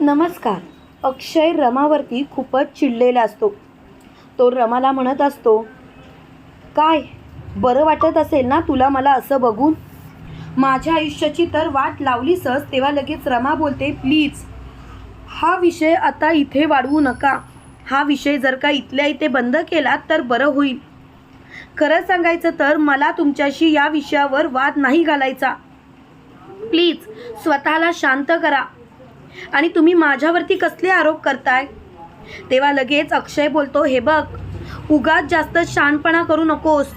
नमस्कार. अक्षय रमावरती खूपच चिडलेला असतो. तो रमाला म्हणत असतो काय बरं वाटत असेल ना तुला मला असं बघून? माझ्या आयुष्याची तर वाट लावलीसच तेव्हा लगेच रमा बोलते प्लीज हा विषय आता इथे वाढवू नका. हा विषय जर का इथल्या इथे बंद केला तर बरं होईल. खरं सांगायचं तर मला तुमच्याशी या विषयावर वाद नाही घालायचा. प्लीज स्वतःला शांत करा. आणि तुम्ही माझ्यावरती कसले आरोप करताय? तेव्हा लगेच अक्षय बोलतो हे बघ उगाच जास्त शानपणा करू नकोस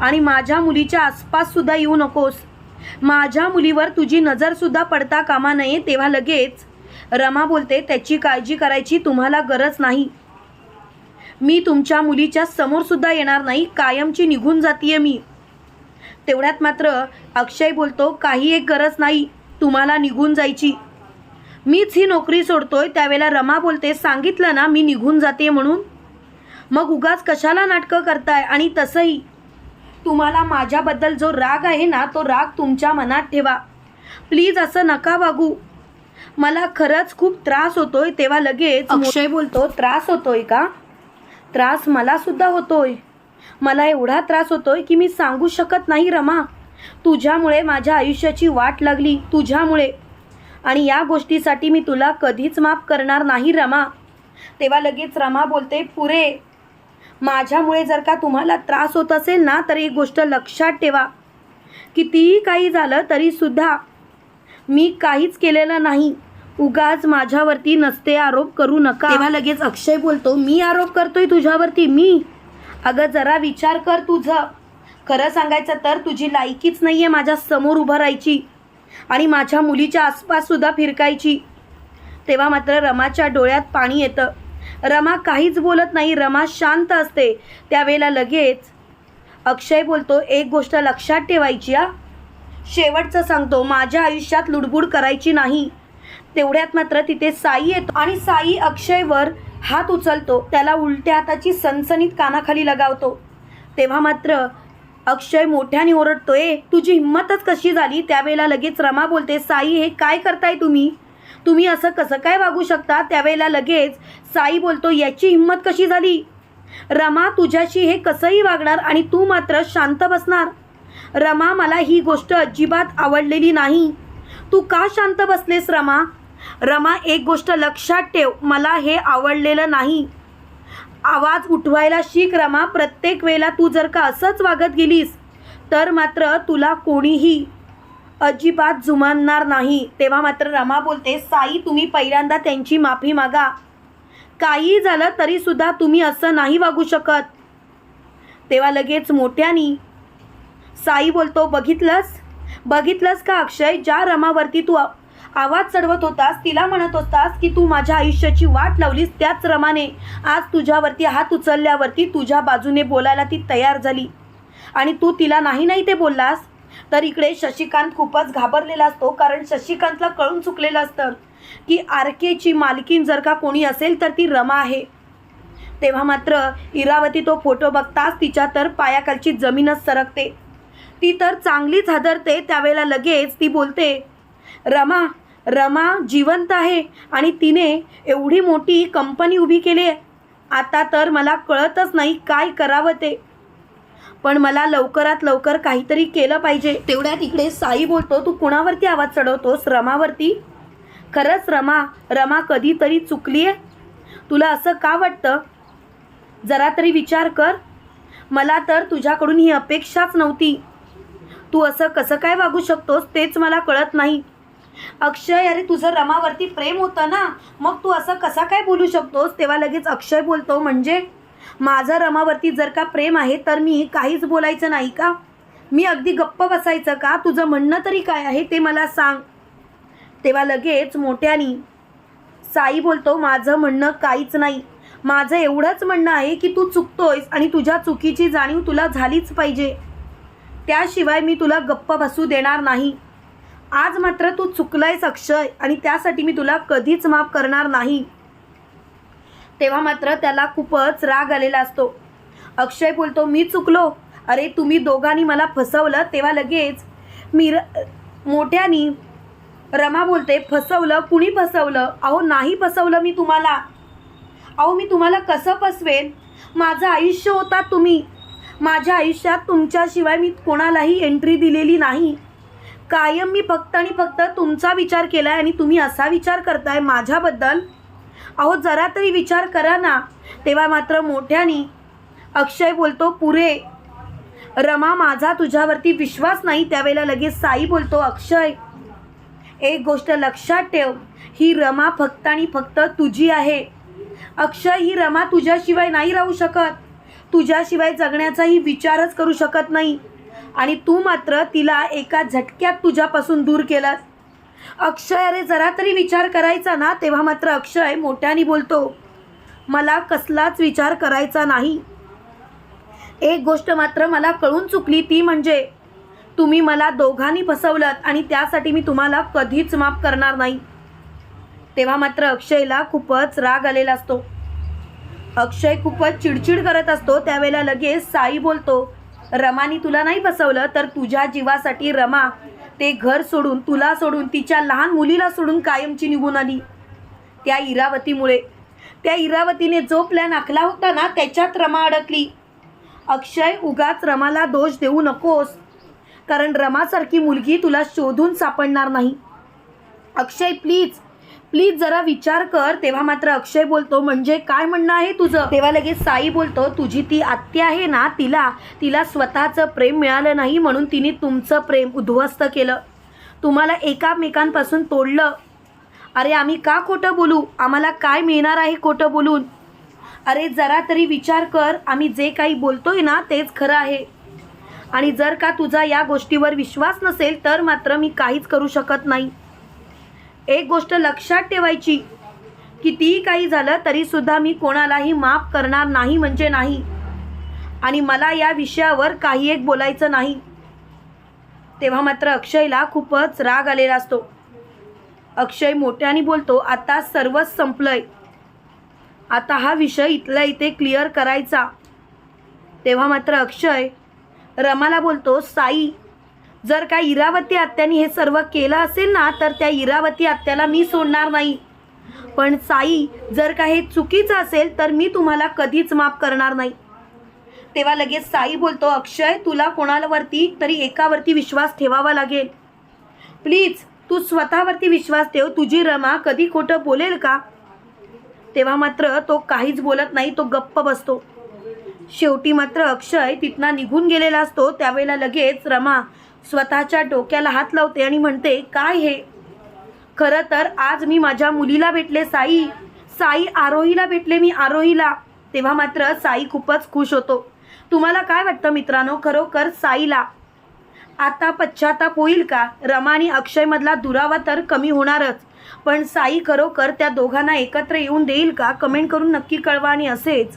आणि माझ्या मुलीच्या आसपास सुद्धा येऊ नकोस. माझ्या मुलीवर तुझी नजरसुद्धा पडता कामा नये. तेव्हा लगेच रमा बोलते त्याची काळजी करायची तुम्हाला गरज नाही. मी तुमच्या मुलीच्या समोरसुद्धा येणार नाही कायमची निघून जातीये मी. तेवढ्यात मात्र अक्षय बोलतो काही एक गरज नाही तुम्हाला निघून जायची. मीच ही नोकरी सोडतोय त्यावेळेला रमा बोलते सांगितलं ना मी निघून जाते म्हणून. मग उगाच कशाला नाटकं करताय? आणि तसंही तुम्हाला माझ्याबद्दल जो राग आहे ना तो राग तुमच्या मनात ठेवा. प्लीज असं नका वागू. मला खरंच खूप त्रास होतोय तेव्हा लगेच अक्षय बोलतो त्रास होतोय का? त्रास मला सुद्धा होतोय. मला एवढा त्रास होतोय की मी सांगू शकत नाही रमा. तुझ्यामुळे माझ्या आयुष्याची वाट लागली. तुझ्यामुळे आणि या गोष्टीसाठी मी तुला कधीच माफ करणार नाही रमा. तेव्हा लगेच रमा बोलते पुरे माझ्यामुळे जर का तुम्हाला त्रास होत असेल ना तर एक गोष्ट लक्षात ठेवा. कितीही काही झालं तरीसुद्धा मी काहीच केलेलं नाही. उगाच माझ्यावरती नसते आरोप करू नका. तेव्हा लगेच अक्षय बोलतो मी आरोप करतोय तुझ्यावरती मी? अगं जरा विचार कर तुझं. खरं सांगायचं तर तुझी लायकीच नाही आहे माझ्यासमोर उभं राहायची. आणि माझ्या मुलीच्या आसपास सुद्धा फिरकायची. तेव्हा मात्र रमाच्या डोळ्यात पाणी येतं. रमा काहीच बोलत नाही. रमा शांत असते. त्यावेळेला लगेच अक्षय बोलतो एक गोष्ट लक्षात ठेवायची हा शेवटचं सांगतो माझ्या आयुष्यात लुडबुड करायची नाही. तेवढ्यात मात्र तिथे साई येतो आणि साई अक्षयवर हात उचलतो. त्याला उलट्या हाताची सनसनीत कानाखाली लगावतो. तेव्हा मात्र अक्षय मोठ्याने ओरडतोय तुझी हिंमतच कशी झाली? त्यावेळेला लगेच रमा बोलते साई हे काय करताय तुम्ही? तुम्ही असं कसं काय वागू शकता? त्यावेळेला लगेच साई बोलतो याची हिंमत कशी झाली? रमा तुझ्याशी हे कसंही वागणार आणि तू मात्र शांत बसणार. रमा मला ही गोष्ट अजिबात आवडलेली नाही. तू का शांत बसलेस रमा? रमा एक गोष्ट लक्षात ठेव मला हे आवडलेलं नाही. आवाज उठवायला शिक रमा प्रत्येक वेळेला तू जर का असंच वागत गेलीस तर मात्र तुला कोणीही अजिबात जुमानणार नाही. तेव्हा मात्र रमा बोलते साई तुम्ही पहिल्यांदा त्यांची माफी मागा. काही झालं तरीसुद्धा तुम्ही असं नाही वागू शकत. तेव्हा लगेच मोठ्यानी साई बोलतो बघितलंस? बघितलंस का अक्षय? ज्या रमावरती तू आवाज चढवत होतास तिला म्हणत होतास की तू माझ्या आयुष्याची वाट लावलीस त्याच रमाने. आज तुझ्यावरती हात उचलल्यावरती तुझ्या बाजूने बोलायला ती तयार झाली. आणि तू तिला नाही नाही ते बोललास? तर इकडे शशिकांत खूपच घाबरलेला असतो कारण शशिकांतला कळून चुकलेलं असतं की आर केची मालकीन जर का कोणी असेल तर ती रमा आहे. तेव्हा मात्र इरावती तो फोटो बघताच तिच्या तर पायाखालची जमीनच सरकते. ती तर चांगलीच हादरते त्यावेळेला लगेच ती बोलते रमा रमा जिवंत आहे आणि तिने एवढी मोठी कंपनी उभी केली आहे. आता तर मला कळतच नाही काय करावं ते. पण मला लवकरात लवकर काहीतरी केलं पाहिजे. तेवढ्या तिकडे साई बोलतो तू कुणावरती आवाज चढवतोस? रमावरती? खरंच रमा रमा कधीतरी चुकली आहे तुला असं का वाटतं? जरा तरी विचार कर. मला तर तुझ्याकडून ही अपेक्षाच नव्हती. तू असं कसं काय वागू शकतोस तेच मला कळत नाही. अक्षय अरे तुझं रमावरती प्रेम होतं ना? मग तू असं कसा काय बोलू शकतोस? तेव्हा लगेच अक्षय बोलतो म्हणजे? माझं रमावरती जर का प्रेम आहे तर मी काहीच बोलायचं नाही का? मी अगदी गप्प बसायचं का? तुझं म्हणणं तरी काय आहे ते मला सांग. तेव्हा लगेच मोठ्यानी साई बोलतो माझं म्हणणं काहीच नाही. माझं एवढंच म्हणणं आहे की तू चुकतोयस आणि तुझ्या चुकीची जाणीव तुला झालीच पाहिजे. त्याशिवाय मी तुला गप्प बसू देणार नाही. आज मात्र तू चुकलायस अक्षय आणि त्यासाठी मी तुला कधीच माफ करणार नाही. तेव्हा मात्र त्याला खूपच राग आलेला असतो. अक्षय बोलतो मी चुकलो? अरे तुम्ही दोघांनी मला फसवलं तेव्हा लगेच मी मोठ्यानी रमा बोलते फसवलं? कुणी फसवलं? अहो नाही फसवलं मी तुम्हाला. अहो मी तुम्हाला कसं फसवेन? माझं आयुष्य होता तुम्ही. माझ्या आयुष्यात तुमच्याशिवाय मी कोणालाही एंट्री दिलेली नाही. कायम मी फक्त आणि फक्त तुमचा विचार केला आहे आणि तुम्ही असा विचार करताय माझ्याबद्दल? अहो जरा तरी विचार करा ना. तेव्हा मात्र मोठ्यानी अक्षय बोलतो पुरे रमा माझा तुझ्यावरती विश्वास नाही. त्यावेळेला लगेच साई बोलतो अक्षय एक गोष्ट लक्षात ठेव. ही रमा फक्त आणि फक्त तुझी आहे. अक्षय ही रमा तुझ्याशिवाय नाही राहू शकत. तुझ्याशिवाय जगण्याचाही विचारच करू शकत नाही. आणि तू मात्र तिला एका झटक्यात तुझ्यापासून दूर केलास. अक्षय अरे जरा तरी विचार करायचा ना तेव्हा मात्र अक्षय मोठ्याने बोलतो मला कसलाच विचार करायचा नाही. एक गोष्ट मात्र मला कळून चुकली ती म्हणजे तुम्ही मला दोघांनी फसवलं आणि त्यासाठी मी तुम्हाला कधीच माफ करणार नाही. तेव्हा मात्र अक्षयला खूपच राग आलेला असतो. अक्षय खूपच चिडचिड करत असतो त्यावेळेला लगेच साई बोलतो रमानी तुला नाही फसवलं तर तुझ्या जीवासाठी रमा ते घर सोडून तुला सोडून तिच्या लहान मुलीला सोडून कायमची निघून आली. त्या इरावतीमुळे त्या इरावतीने जो प्लॅन आखला होता ना त्याच्यात रमा अडकली. अक्षय उगाच रमाला दोष देऊ नकोस कारण रमासारखी मुलगी तुला शोधून सापडणार नाही. अक्षय प्लीज प्लीज जरा विचार कर. तेव्हा मात्र अक्षय बोलतो म्हणजे काय म्हणणं आहे तुझं? तेव्हा लगेच साई बोलतो तुझी ती आत्या आहे ना तिला तिला स्वतःचं प्रेम मिळालं नाही म्हणून तिने तुमचं प्रेम उद्ध्वस्त केलं. तुम्हाला एकामेकांपासून तोडलं. अरे आम्ही का खोटं बोलू? आम्हाला काय मिळणार आहे खोटं बोलून? अरे जरा तरी विचार कर. आम्ही जे काही बोलतोय ना तेच खरं आहे. आणि जर का तुझा या गोष्टीवर विश्वास नसेल तर मात्र मी काहीच करू शकत नाही. एक गोष्ट लक्षात ठेवायची कितीही काही झालं तरीसुद्धा मी कोणालाही माफ करणार नाही म्हणजे नाही. आणि मला या विषयावर काही एक बोलायचं नाही. तेव्हा मात्र अक्षयला खूपच राग आलेला असतो. अक्षय मोठ्याने बोलतो आता सर्वच संपलंय. आता हा विषय इथल्या इथे क्लिअर करायचा. तेव्हा मात्र अक्षय रमाला बोलतो साई जर का इरावती आत्याने हे सर्व केलं असेल ना तर त्या इरावती आत्याला मी सोडणार नाही. पण साई जर का हे चुकीचं असेल तर मी तुम्हाला कधीच माफ करणार नाही. तेव्हा लगेच साई बोलतो अक्षय तुला कोणावरती तरी एकावरती विश्वास ठेवावा लागेल. प्लीज तू स्वतःवरती विश्वास ठेव तुझी रमा कधी खोटं बोलेल का? तेव्हा मात्र तो काहीच बोलत नाही तो गप्प बसतो. शेवटी मात्र अक्षय तिथनं निघून गेलेला असतो त्यावेळेला लगेच रमा स्वतःच्या डोक्याला हात लावते आणि म्हणते काय हे? खरं तर आज मी माझ्या मुलीला भेटले साई. साई आरोहीला भेटले मी आरोहीला. तेव्हा मात्र साई खूपच खुश होतो. तुम्हाला काय वाटतं मित्रांनो? खरोखर साईला आता पश्चाताप होईल का? रमा आणि अक्षयमधला दुरावा तर कमी होणारच. पण साई खरोखर त्या दोघांना एकत्र येऊन देईल का? कमेंट करून नक्की कळवा आणि असेच.